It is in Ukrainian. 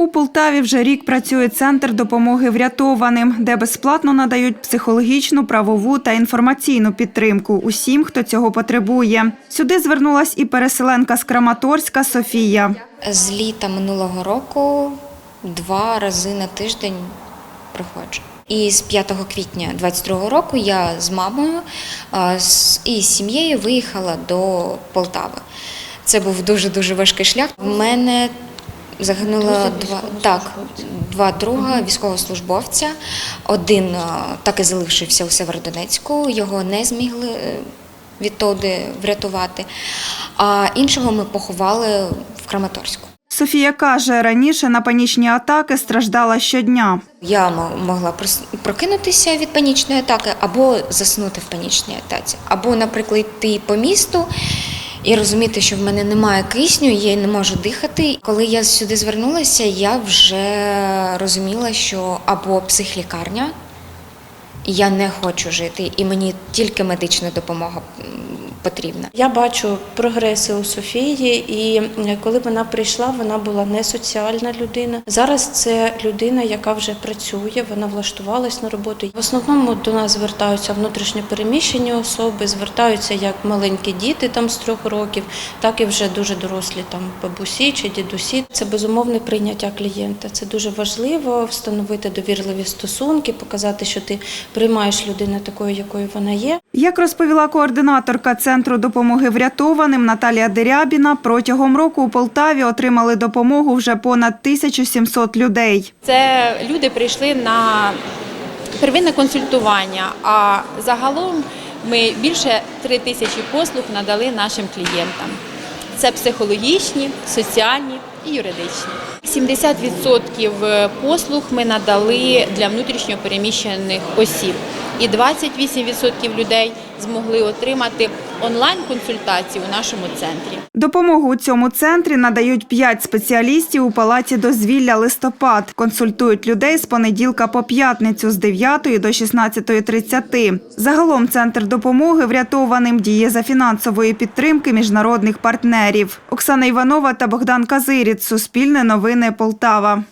У Полтаві вже рік працює центр допомоги врятованим, де безплатно надають психологічну, правову та інформаційну підтримку усім, хто цього потребує. Сюди звернулась і переселенка з Краматорська Софія. З літа минулого року два рази на тиждень приходжу. І з 5 квітня 22 року я з мамою і з сім'єю виїхала до Полтави. Це був дуже-дуже важкий шлях. У мене загинуло два, так, два друга військовослужбовця. Один а, так і залишився у Северодонецьку, його не змігли е, відтоди врятувати. А іншого ми поховали в Краматорську. Софія каже, раніше на панічні атаки страждала щодня. Я могла прокинутися від панічної атаки або заснути в панічній атаці, або, наприклад, йти по місту і розуміти, що в мене немає кисню, я не можу дихати. Коли я сюди звернулася, я вже розуміла, що або психлікарня, я не хочу жити, і мені тільки медична допомога потрібна. Я бачу прогреси у Софії, і е, коли вона прийшла, вона була не соціальна людина. Зараз це людина, яка вже працює, вона влаштувалась на роботу. В основному до нас звертаються внутрішньо переміщені особи, звертаються як маленькі діти там з трьох років, так і вже дуже дорослі там бабусі чи дідусі. Це безумовне прийняття клієнта. Це дуже важливо встановити довірливі стосунки, показати, що ти приймаєш людину такою, якою вона є. Як розповіла координаторка Центру допомоги врятованим Наталія Дерябіна, протягом року у Полтаві отримали допомогу вже понад 1700 людей. Це люди прийшли на первинне консультування, а загалом ми більше три тисячі послуг надали нашим клієнтам. Це психологічні, соціальні і юридичні. 70% послуг ми надали для внутрішньопереміщених осіб, і 28% людей змогли отримати онлайн-консультації у нашому центрі. Допомогу у цьому центрі надають 5 спеціалістів у палаці дозвілля листопад. Консультують людей з понеділка по п'ятницю з 9 до 16.30. Загалом центр допомоги врятованим діє за фінансової підтримки міжнародних партнерів. Оксана Іванова та Богдан Казиріць. Суспільне новини Полтава.